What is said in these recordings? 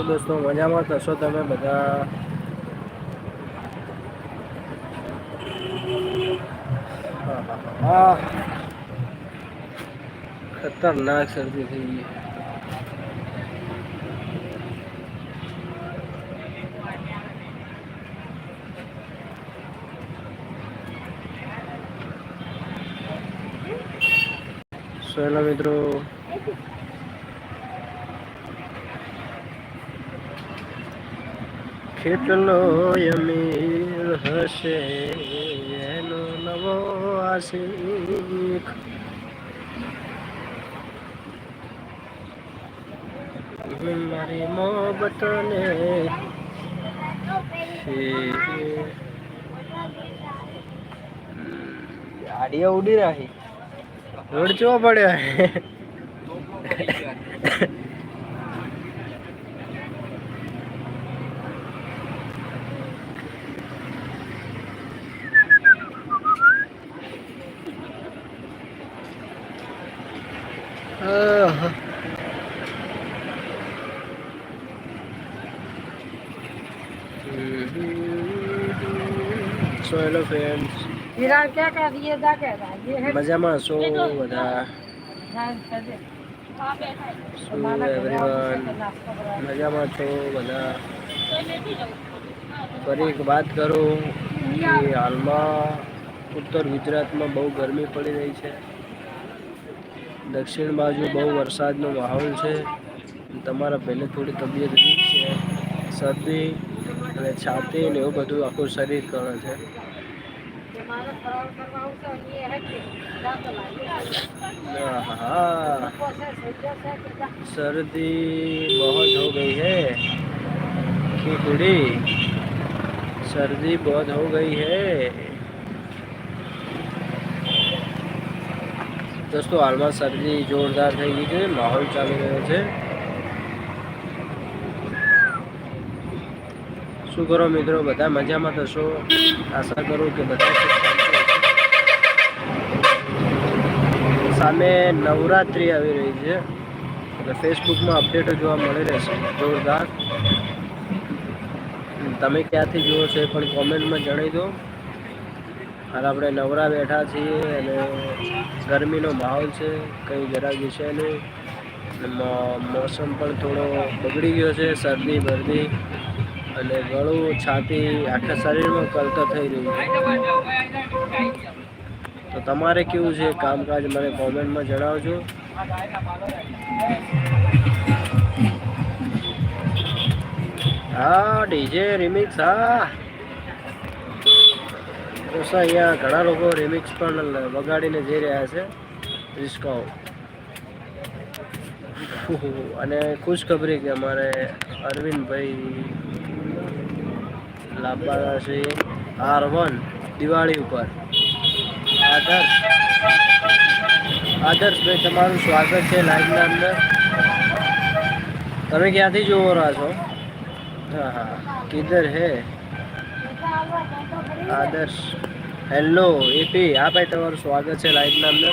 છો દોસ્તો મજામાં થશો તમે બધા? હા ખતરનાક શરદી થઈ ગઈ. સોયલા મિત્રો. કેટલો અમીર હશે એનો નવો આશીખ. મારી મોબતને ગાડીઓ ઉડી રહી રોડ ચો પડ્યો? છો હેલો ફ્રેન્ડ્સ વિરાલ ક્યાં કા દિયે દા કે દા મજામાં છો બધા? મજામાં છો બધા? ફરી એક વાત કરું કે હાલમાં ઉત્તર ગુજરાતમાં બહુ ગરમી પડી રહી છે. દક્ષિણ બાજુ બહુ વરસાદનો માહોલ છે. તમારા પહેલે થોડી તબિયત વીક છે? શરદી? અને છાતી ને એવું બધું આખું શરીર કરે છે माना फरार करवाऊं तो ये है कि जा तो लाइए। हाँ प्रोसेस है, जैसे कि जा- सर्दी बहुत हो गई है खिचड़ी सर्दी बहुत हो गई है દોસ્તો હાલમાં શરદી જોરદાર થઈ ગઈ છે માહોલ ચાલી રહ્યો છે શું કરો મિત્રો? બધા મજામાં થશો આશા કરું કે બધા. સામે નવરાત્રિ આવી રહી છે. એટલે ફેસબુકમાં અપડેટો જોવા મળી રહેશે. જોરદાર. તમે ક્યાંથી જુઓ છો એ પણ કોમેન્ટમાં જણાવી દો. હાલ આપણે નવરા બેઠા છીએ અને ગરમીનો માહોલ છે. કંઈ જરા વિશે નહીં. મોસમ પણ થોડો બગડી ગયો છે. શરદી, બરદી. અને ગળું છાતી આખા શરીરમાં કલતો થઈ રહ્યું છે. તો તમારે કેવું છે કામકાજ મને કોમેન્ટમાં જણાવજો. હા, ડીજે, રિમિક્સ, હા. દોસ્તો અહીંયા ઘણા લોકો રિમિક્સ પણ વગાડીને જઈ રહ્યા છે. રિસ્કાઓ અને ખુશખબરી કે અમારે અરવિંદભાઈ છે. આર વન, દિવાળી ઉપર. આદર્શ. આદર્શભાઈ તમારું સ્વાગત છે લાઈવના અંદર. તમે ક્યાંથી જોવો રહ્યા છો? હા હા. કિધર હે. આદર્શ. હેલો એપી હા ભાઈ, તમારું સ્વાગત છે લાઈવના અંદર.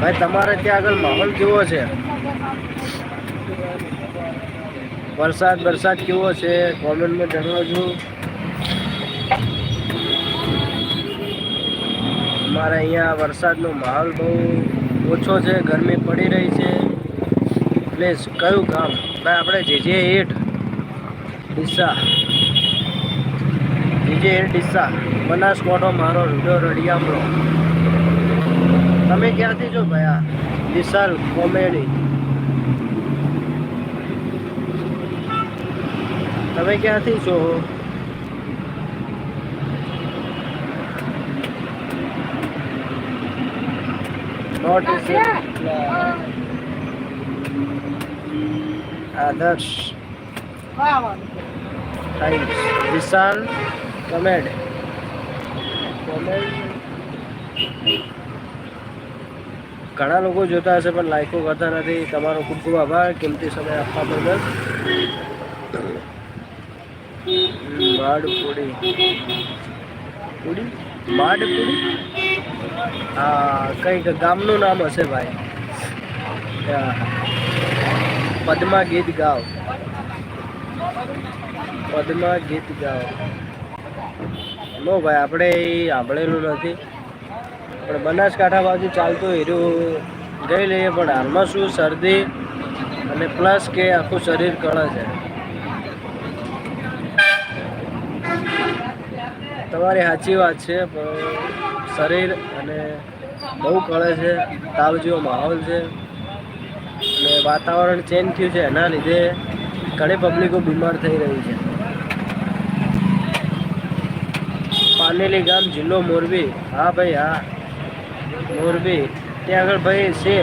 ભાઈ, તમારે ત્યાં આગળ માહોલ કેવો છે? વરસાદ વરસાદ કેવો છે? કોમેન્ટમાં જણાવજો. અમારે અહીંયા વરસાદનો માહોલ બહુ ઓછો છે, ગરમી પડી રહી છે. પ્લીઝ કયું કામ ભાઈ, આપણે જે જે એટ ડીસા, જે જે એટ ડીસા બનાસકોઠો મારો રૂડો રડિયામણો. તમે ક્યાંથી છો ભાઈ આ? વિશાલ કોમેડી. તમે ક્યાંથી છો નોટ આદર્શ વાહ, વાહ. ટાઈમ્સ વિશાલ કમેડ કોમેડ ઘણા લોકો જોતા હશે પણ લાઈકો કરતા નથી. તમારો ખૂબ ખૂબ આભાર. કિંમતી સમય આપવા બદલ. માડ પુડી? પૂડી માડ હા, કંઈક ગામનું નામ હશે ભાઈ. પદ્મા ગીત ગાવ પદ્મા ગીત ગાવ નો ભાઈ, આપણે એ સાંભળેલું નથી. પણ બનાસકાંઠા બાજુ ચાલતું હીરું ગઈ લઈએ, પણ હાલમાં શું શરદી અને પ્લસ કે આખું શરીર કળે છે. તમારી સાચી વાત છે, પણ શરીર અને બહુ કળે છે, તાવ જેવો માહોલ છે. અને વાતાવરણ ચેન્જ થયું છે, એના લીધે ઘણી પબ્લિકો બીમાર થઈ રહી છે. પાનેલી ગામ જિલ્લો મોરબી. હા ભાઈ, હા. મોરબી. ત્યાં આગળ ભાઈ છે,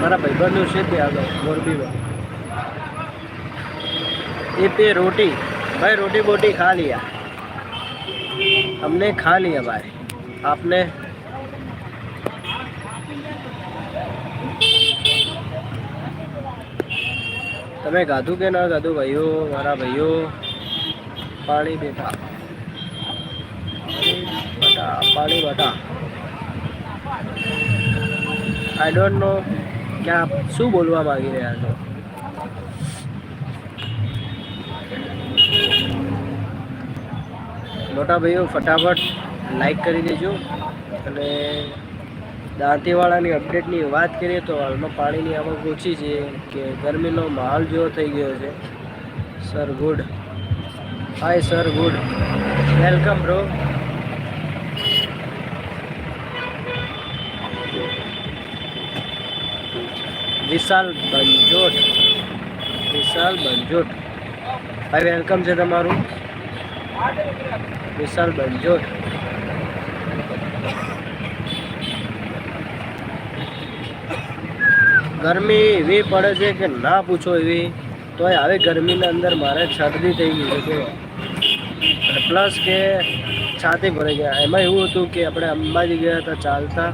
મારા ભાઈબંધનું છે ત્યાં આગળ, મોરબીમાં. એ તે રોટી. ભાઈ, રોટી બોટી ખા લિયા. हमने खा लिया भाई आपने તમે ગાધું કે ના ગાધું ભાઈઓ મારા ભાઈઓ પાણી બેટા પાણી બટા પાણી બટા આઈ ડોન્ટ નો કે આપ શું બોલવા માંગી રહ્યા છો મોટા ભાઈઓ ફટાફટ લાઈક કરી દેજો. અને દાંતીવાળાની અપડેટની વાત કરીએ તો હાલમાં પાણીની આવક ઓછી છે કે ગરમીનો માહોલ જેવો થઈ ગયો છે. Sir good hi sir good welcome bro Vishal Banjot. Vishal Banjot. ભાઈ વેલકમ છે તમારું. વિશાલ બંજોર ગરમી એવી પડે છે કે ના પૂછો એવી. તોય આવી ગરમીના અંદર મારે શરદી થઈ ગઈ છે પ્લસ કે છાતી ભરાઈ ગયા. એમાં એવું હતું કે આપણે અંબાજી ગયા હતા ચાલતા.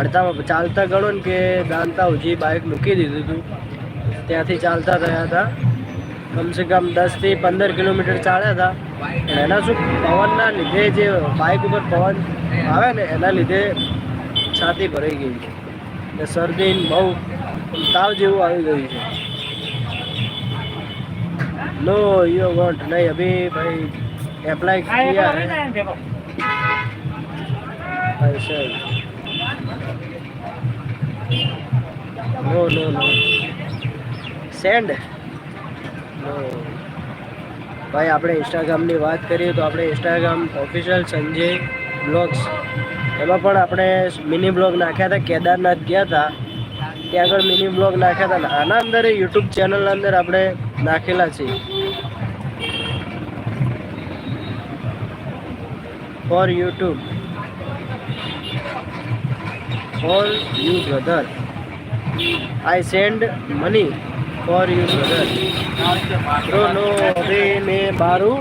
અડધામાં ચાલતા ગણો ને કે દાંતા ઉજી બાઇક મૂકી દીધું હતું. ત્યાંથી ચાલતા થયા હતા. કમ સે કમ દસથી પંદર કિલોમીટર ચાલ્યા હતા. એના શું પવનના લીધે જે બાઇક ઉપર પવન આવે ને એના લીધે છાતી ભરાઈ ગઈ છે. એટલે શરદી બહુ તાવ જેવું આવી ગયું છે. નો યુ વોન્ટ નહીં અભી ભાઈ એપ્લાય કર્યા પૈસા નો નો નો સેન્ડ ભાઈ, આપણે ઇન્સ્ટાગ્રામની વાત કરીએ તો આપણે ઇન્સ્ટાગ્રામ ઓફિશિયલ સંજય બ્લોગ્સ એમાં પણ આપણે મિની બ્લોગ નાખ્યા હતા, કેદારનાથ ગયા હતા. ત્યાં આગળ મિની બ્લોગ નાખ્યા હતા આના અંદર યુટ્યુબ ચેનલના અંદર આપણે નાખેલા છે. For YouTube for you brother I send money for you brother bro. No હવે મેં બારું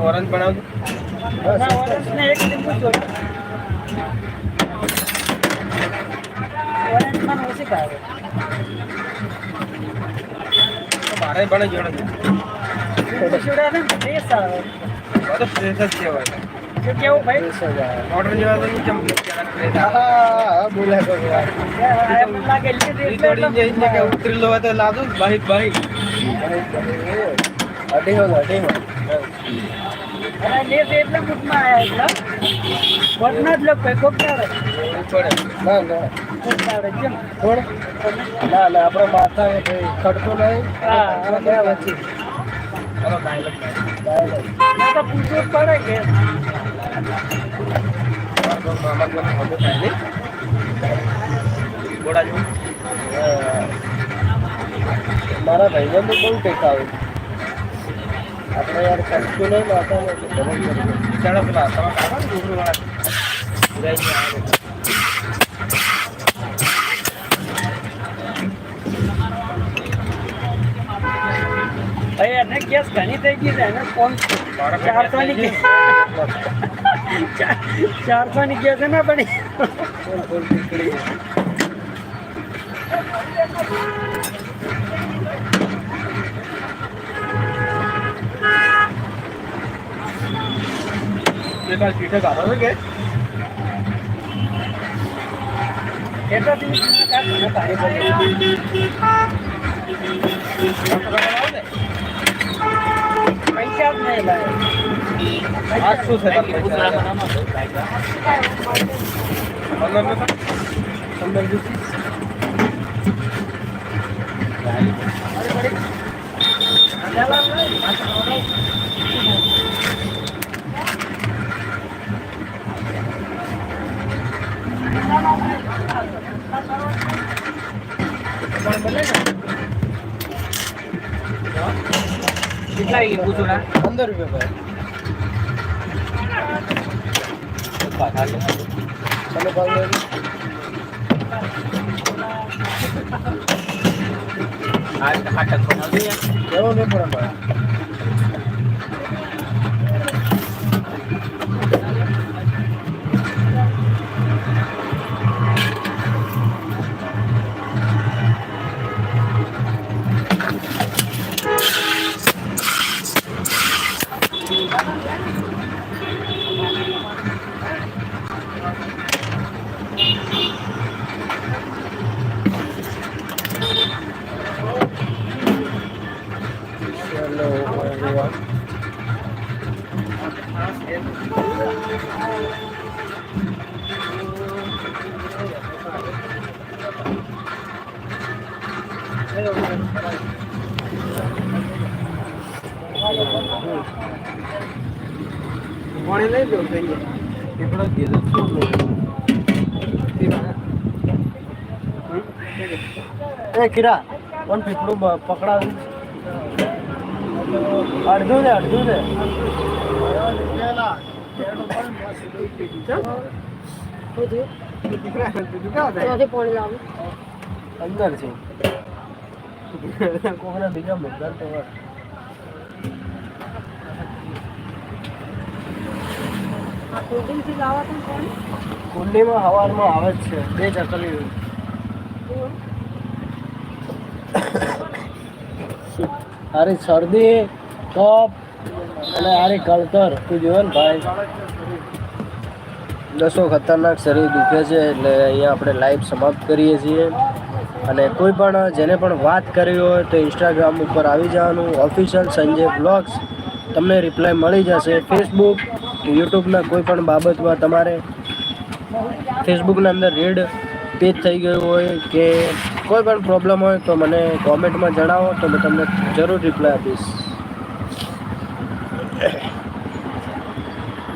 ઓરેન્જ બનાવજો. મારે પણ જોડે તો ફ્રેશ જ કહેવાય કેવું ભાઈ ઓર્ડર જેવા તો કેમ હા બોલા ભગવાન જે કે ઉતરેલો હોય તો લાદો ભાઈ બાઈક અઢીસો અઢીસો પડે ના ના કોણ ના ના આપણો માથા એ ભાઈ ખડતો નહીં. ના આપણે બે વચ્ચે ચાલો ડાયલોગ મામા કોઈ ખબર થાય નહીં બોડા જેવું હા. મારા ભાઈબંધો બહુ કંઈક આવે આપણે યાર કશું નહીં માતા નથી ચાલો પેલા તમે કાકા ને ડુંગળી વાળા એને કેસ ઘણી થઈ ગઈ છે એને ફોન ચારસો ની ચારસો ની કેસ. ના પડી એટલા તારી પૈસા જ નહીં કેટલા આવી પૂછું ના? પંદર રૂપિયા ભાઈ. તમે કોલ કેવો નહીં પડે એ કિરા પણ પીપળું પકડાવ્યું અડધું ને અડધું ને અંદર છે. કોકના બીજા મુદ્દા તો હોય. આ કોલ્ડ્રિંકથી લાવવા તમે પાણી? કુંડીમાં હવારમાં આવે જ છે. બે ચકલી હારી શરદી કફ અને આરી કળતર. તું જોયો ને ભાઈ. દસો ખતરનાક શરીર દુખે છે એટલે અહીંયા આપણે લાઈવ સમાપ્ત કરીએ છીએ. અને કોઈ પણ જેને પણ વાત કરવી હોય તો ઇન્સ્ટાગ્રામ ઉપર આવી જવાનું. ઓફિશિયલ સંજય બ્લોગ્સ તમને રિપ્લાય મળી જશે. ફેસબુક યુટ્યુબના કોઈ પણ બાબતમાં તમારે ફેસબુકના અંદર રેડ પેજ થઈ ગયું હોય કે કોઈ પણ પ્રોબ્લેમ હોય તો મને કોમેન્ટમાં જણાવો તો હું તમને જરૂર રિપ્લાય આપીશ.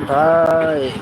ભાઈ.